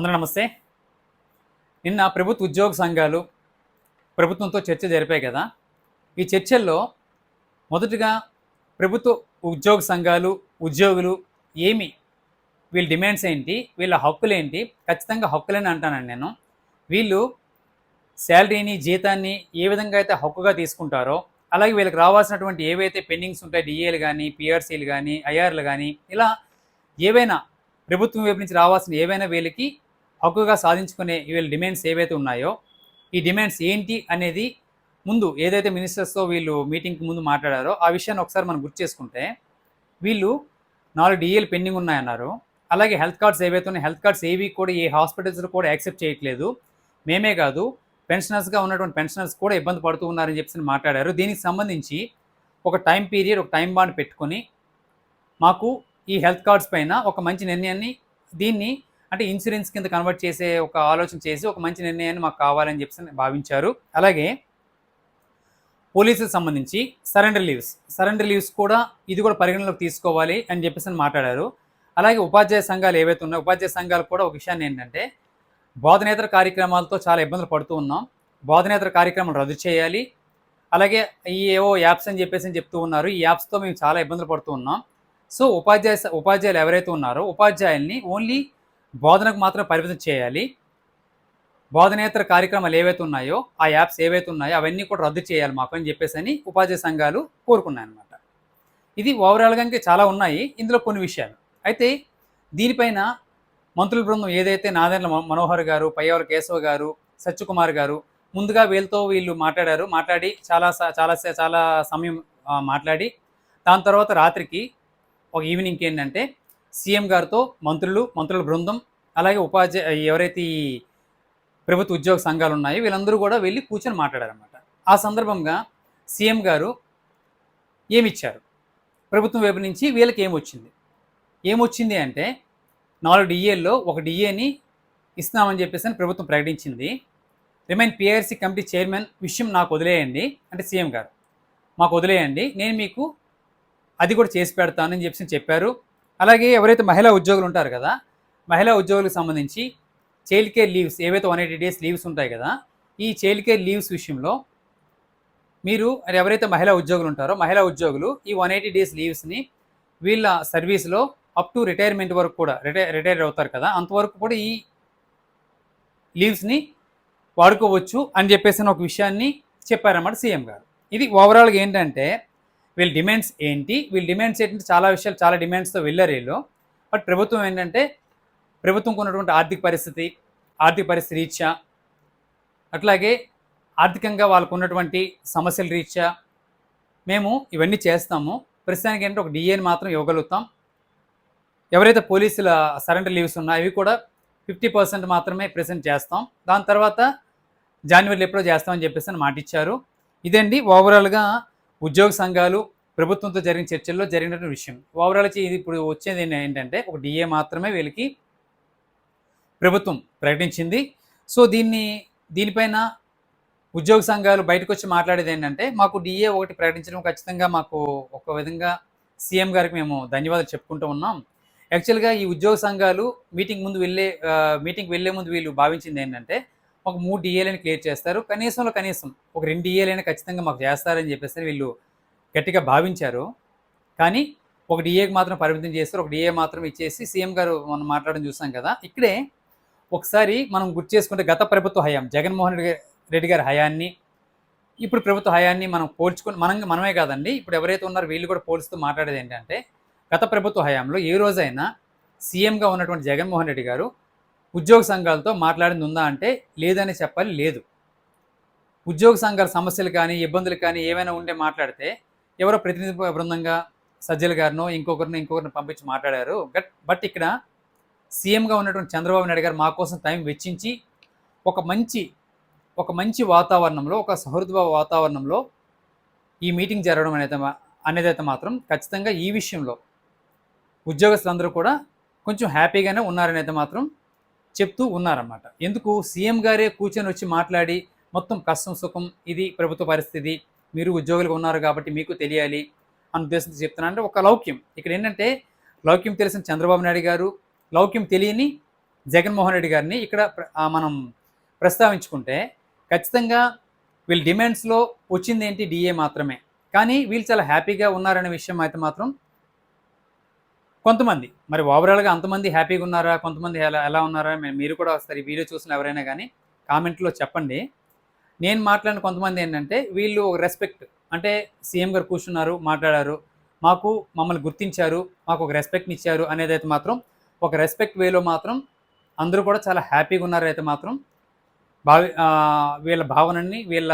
అందరూ నమస్తే. నిన్న ప్రభుత్వ ఉద్యోగ సంఘాలు ప్రభుత్వంతో చర్చ జరిపాయి కదా. ఈ చర్చల్లో మొదటగా ప్రభుత్వ ఉద్యోగ సంఘాలు ఉద్యోగులు ఏమి వీళ్ళ డిమాండ్స్ ఏంటి వీళ్ళ హక్కులు ఏంటి ఖచ్చితంగా హక్కులని అంటానండి నేను. వీళ్ళు శాలరీని జీతాన్ని ఏ విధంగా అయితే హక్కుగా తీసుకుంటారో అలాగే వీళ్ళకి రావాల్సినటువంటి ఏవైతే పెండింగ్స్ ఉంటాయి డిఏలు కానీ పిఆర్సీలు కానీ ఐఆర్లు కానీ ఇలా ఏవైనా ప్రభుత్వం వైపు నుంచి రావాల్సిన ఏవైనా వీళ్ళకి హక్కుగా సాధించుకునే వీళ్ళ డిమాండ్స్ ఏవైతే ఉన్నాయో ఈ డిమాండ్స్ ఏంటి అనేది ముందు ఏదైతే మినిస్టర్స్తో వీళ్ళు మీటింగ్కి ముందు మాట్లాడారో ఆ విషయాన్ని ఒకసారి మనం గుర్తు చేసుకుంటే వీళ్ళు నాలుగు డిఏలు పెండింగ్ ఉన్నాయన్నారు. అలాగే హెల్త్ కార్డ్స్ ఏవైతే ఉన్నాయి హెల్త్ కార్డ్స్ ఏవి కూడా ఏ హాస్పిటల్స్ కూడా యాక్సెప్ట్ చేయట్లేదు. మేమే కాదు పెన్షనర్స్గా ఉన్నటువంటి పెన్షనర్స్ కూడా ఇబ్బంది పడుతూ ఉన్నారని చెప్పి మాట్లాడారు. దీనికి సంబంధించి ఒక టైం పీరియడ్ ఒక టైం బాండ్ పెట్టుకొని మాకు ఈ హెల్త్ కార్డ్స్ పైన ఒక మంచి నిర్ణయాన్ని దీన్ని అంటే ఇన్సూరెన్స్ కింద కన్వర్ట్ చేసే ఒక ఆలోచన చేసి ఒక మంచి నిర్ణయాన్ని మాకు కావాలని చెప్పి భావించారు. అలాగే పోలీసులకు సంబంధించి సరెండర్ లీవ్స్ సరెండర్ లీవ్స్ కూడా ఇది కూడా పరిగణలోకి తీసుకోవాలి అని చెప్పేసి అని మాట్లాడారు. అలాగే ఉపాధ్యాయ సంఘాలు ఏవైతే ఉన్నాయో ఉపాధ్యాయ సంఘాలు కూడా ఒక విషయాన్ని ఏంటంటే బోధనేతర కార్యక్రమాలతో చాలా ఇబ్బందులు పడుతూ ఉన్నాం. బోధనేతర కార్యక్రమాలు రద్దు చేయాలి. అలాగే ఈ ఏవో యాప్స్ అని చెప్పేసి అని చెప్తూ ఉన్నారు. ఈ యాప్స్తో మేము చాలా ఇబ్బందులు పడుతూ ఉన్నాం. సో ఉపాధ్యాయ ఉపాధ్యాయులు ఎవరైతే ఉన్నారో ఉపాధ్యాయుల్ని ఓన్లీ బోధనకు మాత్రం పరిమితం చేయాలి. బోధనేతర కార్యక్రమాలు ఏవైతే ఉన్నాయో ఆ యాప్స్ ఏవైతే ఉన్నాయో అవన్నీ కూడా రద్దు చేయాలి మాకు అని చెప్పేసి అని ఉపాధ్యాయ సంఘాలు కోరుకున్నాయి అనమాట ఇది ఓవరాల్గా ఇంకా చాలా ఉన్నాయి. ఇందులో కొన్ని విషయాలు. అయితే దీనిపైన మంత్రుల బృందం ఏదైతే నాదెండ్ల మనోహర్ గారు పయ్యవల కేశవ గారు సత్యకుమార్ గారు ముందుగా వీళ్ళతో వీళ్ళు మాట్లాడారు. మాట్లాడి చాలా చాలా చాలా సమయం మాట్లాడి దాని తర్వాత రాత్రికి ఒక ఈవినింగ్కి ఏంటంటే సీఎం గారితో మంత్రులు మంత్రుల బృందం అలాగే ఉపాధ్యాయ ఎవరైతే ఈ ప్రభుత్వ ఉద్యోగ సంఘాలు ఉన్నాయో వీళ్ళందరూ కూడా వెళ్ళి కూర్చొని మాట్లాడారన్నమాట. ఆ సందర్భంగా సీఎం గారు ఏమిచ్చారు? ప్రభుత్వం వైపు నుంచి వీళ్ళకి ఏమొచ్చింది? ఏమొచ్చింది అంటే నాలుగు డిఏల్లో ఒక డిఏని ఇస్తున్నామని చెప్పేసి అని ప్రభుత్వం ప్రకటించింది. రిమైన్ పిఆర్సీ కమిటీ చైర్మన్ విషయం నాకు వదిలేయండి అంటే సీఎం గారు. మాకు వదిలేయండి నేను మీకు అది కూడా చేసి పెడతానని చెప్పేసి చెప్పారు. అలాగే ఎవరైతే మహిళా ఉద్యోగులు ఉంటారు కదా మహిళా ఉద్యోగులకు సంబంధించి చైల్డ్ కేర్ లీవ్స్ ఏవైతే వన్ ఎయిటీ డేస్ లీవ్స్ ఉంటాయి కదా ఈ చైల్డ్ కేర్ లీవ్స్ విషయంలో మీరు ఎవరైతే మహిళా ఉద్యోగులు ఉంటారో మహిళా ఉద్యోగులు ఈ వన్ ఎయిటీ డేస్ లీవ్స్ని వీళ్ళ సర్వీస్లో అప్ టు రిటైర్మెంట్ వరకు కూడా రిటైర్ రిటైర్ అవుతారు కదా అంతవరకు కూడా ఈ లీవ్స్ని వాడుకోవచ్చు అని చెప్పేసి ఒక విషయాన్ని చెప్పారన్నమాట సీఎం గారు. ఇది ఓవరాల్గా ఏంటంటే వీళ్ళ డిమాండ్స్ ఏంటి? వీళ్ళ డిమాండ్స్ ఏంటంటే చాలా విషయాలు చాలా డిమాండ్స్తో వెళ్ళారు వీళ్ళు. బట్ ప్రభుత్వం ఏంటంటే ప్రభుత్వంకు ఉన్నటువంటి ఆర్థిక పరిస్థితి ఆర్థిక పరిస్థితి రీత్యా అట్లాగే ఆర్థికంగా వాళ్ళకు ఉన్నటువంటి సమస్యల రీత్యా మేము ఇవన్నీ చేస్తాము. ప్రస్తుతానికి ఏంటంటే ఒక డిఏని మాత్రం ఇవ్వగలుగుతాం. ఎవరైతే పోలీసుల సరెండర్ లీవ్స్ ఉన్నాయో అవి కూడా ఫిఫ్టీ పర్సెంట్ మాత్రమే ప్రెసెంట్ చేస్తాం. దాని తర్వాత జనవరిలో ఎప్పుడో చేస్తామని చెప్పేసి అని మాట ఇచ్చారు ఇదండి ఓవరాల్గా ఉద్యోగ సంఘాలు ప్రభుత్వంతో జరిగిన చర్చల్లో జరిగినటువంటి విషయం. ఓవరాల్గా ఇది ఇప్పుడు వచ్చేది ఏంటంటే ఒక డిఏ మాత్రమే వీళ్ళకి ప్రభుత్వం ప్రకటించింది. సో దీన్ని దీనిపైన ఉద్యోగ సంఘాలు బయటకు వచ్చి మాట్లాడేది ఏంటంటే మాకు డిఏ ఒకటి ప్రకటించడం ఖచ్చితంగా మాకు ఒక విధంగా సీఎం గారికి మేము ధన్యవాదాలు చెప్పుకుంటూ ఉన్నాం. యాక్చువల్గా ఈ ఉద్యోగ సంఘాలు మీటింగ్ ముందు వెళ్ళే మీటింగ్ మీటింగ్కి వెళ్ళే ముందు వీళ్ళు భావించింది ఏంటంటే ఒక మూడు డిఏలని క్లియర్ చేస్తారు. కనీసంలో కనీసం ఒక రెండు డిఏలైనా ఖచ్చితంగా మాకు చేస్తారని చెప్పేసి వీళ్ళు గట్టిగా భావించారు. కానీ ఒక డిఏకి మాత్రం పరిమితం చేస్తారు. ఒక డిఏ మాత్రం ఇచ్చేసి సీఎం గారు మనం మాట్లాడడం చూసాం కదా. ఇక్కడే ఒకసారి మనం గుర్తు చేసుకుంటే గత ప్రభుత్వ హయాం జగన్మోహన్ రెడ్డి గారి- రెడ్డి హయాన్ని ఇప్పుడు ప్రభుత్వ హయాన్ని మనం పోల్చుకొని మనం మనమే కాదండి ఇప్పుడు ఎవరైతే ఉన్నారో వీళ్ళు కూడా పోల్చుతూ మాట్లాడేది ఏంటంటే గత ప్రభుత్వ హయాంలో ఏ రోజైనా సీఎంగా ఉన్నటువంటి జగన్మోహన్ రెడ్డి గారు ఉద్యోగ సంఘాలతో మాట్లాడింది ఉందా అంటే లేదని చెప్పాలి లేదు. ఉద్యోగ సంఘాల సమస్యలు కానీ ఇబ్బందులు కానీ ఏమైనా ఉంటే మాట్లాడితే ఎవరో ప్రతినిధి బృందంగా సజ్జల గారినో ఇంకొకరిని ఇంకొకరిని పంపించి మాట్లాడారు. బట్ బట్ ఇక్కడ సీఎంగా ఉన్నటువంటి చంద్రబాబు నాయుడు గారు మా కోసం టైం వెచ్చించి ఒక మంచి ఒక మంచి వాతావరణంలో ఒక సహృద్భావ వాతావరణంలో ఈ మీటింగ్ జరగడం అనేది అనేదైతే అయితే మాత్రం ఖచ్చితంగా ఈ విషయంలో ఉద్యోగస్తులందరూ కూడా కొంచెం హ్యాపీగానే ఉన్నారనైతే మాత్రం చెప్తూ ఉన్నారన్నమాట. ఎందుకు? సీఎం గారే కూర్చొని వచ్చి మాట్లాడి మొత్తం కష్టం సుఖం ఇది ప్రభుత్వ పరిస్థితి మీరు ఉద్యోగులుగా ఉన్నారు కాబట్టి మీకు తెలియాలి అన్న ఉద్దేశంతో చెప్తున్నా. అంటే ఒక లౌక్యం. ఇక్కడ ఏంటంటే లౌక్యం తెలిసిన చంద్రబాబు నాయుడు గారు లౌక్యం తెలియని జగన్మోహన్ రెడ్డి గారిని ఇక్కడ మనం ప్రస్తావించుకుంటే ఖచ్చితంగా వీళ్ళ డిమాండ్స్లో వచ్చింది ఏంటి డిఏ మాత్రమే. కానీ వీళ్ళు చాలా హ్యాపీగా ఉన్నారనే విషయం అయితే మాత్రం కొంతమంది. మరి ఓవరాల్గా అంతమంది హ్యాపీగా ఉన్నారా? కొంతమంది ఎలా ఎలా ఉన్నారా? మీరు కూడా ఒకసారి వీడియో చూసిన ఎవరైనా కానీ కామెంట్లో చెప్పండి. నేను మాట్లాడిన కొంతమంది ఏంటంటే వీళ్ళు ఒక రెస్పెక్ట్ అంటే సీఎం గారు కూర్చున్నారు మాట్లాడారు. మాకు మమ్మల్ని గుర్తించారు మాకు ఒక రెస్పెక్ట్ని ఇచ్చారు అనేది అయితే మాత్రం ఒక రెస్పెక్ట్ వేలో మాత్రం అందరూ కూడా చాలా హ్యాపీగా ఉన్నారు అయితే మాత్రం భావి వీళ్ళ భావనని వీళ్ళ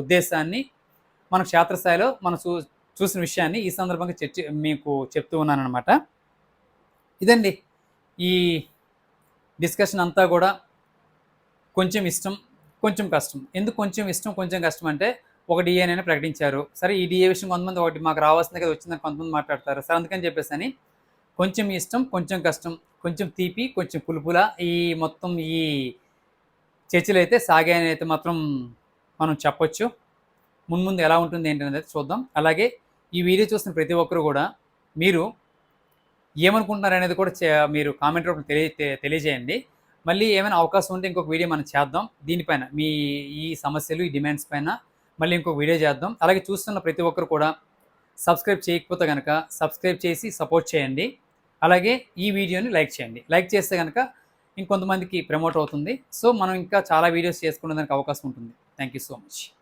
ఉద్దేశాన్ని మన క్షేత్రస్థాయిలో మనం చూ చూసిన విషయాన్ని ఈ సందర్భంగా చర్చ మీకు చెప్తూ ఉన్నాను అనమాట ఇదండి. ఈ డిస్కషన్ అంతా కూడా కొంచెం ఇష్టం కొంచెం కష్టం. ఎందుకు కొంచెం ఇష్టం కొంచెం కష్టం అంటే ఒక డిఏనైనా ప్రకటించారు. సరే ఈ డిఏ విషయం కొంతమంది ఒకటి మాకు రావాల్సింది కదా వచ్చిందని కొంతమంది మాట్లాడతారు. సరే అందుకని చెప్పేసి అని కొంచెం ఇష్టం కొంచెం కష్టం కొంచెం తీపి కొంచెం పులుపులా ఈ మొత్తం ఈ చర్చలు అయితే సాగాయని అయితే మాత్రం మనం చెప్పొచ్చు. మున్ముందు ఎలా ఉంటుంది ఏంటనేది చూద్దాం. అలాగే ఈ వీడియో చూసిన ప్రతి ఒక్కరు కూడా మీరు ఏమనుకుంటున్నారు అనేది కూడా మీరు కామెంట్ రూపంలో తెలియ తె- తెలియజేయండి. మళ్ళీ ఏమైనా అవకాశం ఉంటే ఇంకొక వీడియో మనం చేద్దాం. దీనిపైన మీ ఈ సమస్యలు ఈ డిమాండ్స్ పైన మళ్ళీ ఇంకొక వీడియో చేద్దాం. అలాగే చూస్తున్న ప్రతి ఒక్కరు కూడా సబ్స్క్రైబ్ చేయకపోతే కనుక సబ్స్క్రైబ్ చేసి సపోర్ట్ చేయండి. అలాగే ఈ వీడియోని లైక్ చేయండి. లైక్ చేస్తే కనుక ఇంకొంతమందికి ప్రమోట్ అవుతుంది. సో మనం ఇంకా చాలా వీడియోస్ చేసుకునే దానికి అవకాశం ఉంటుంది. Thank you so much.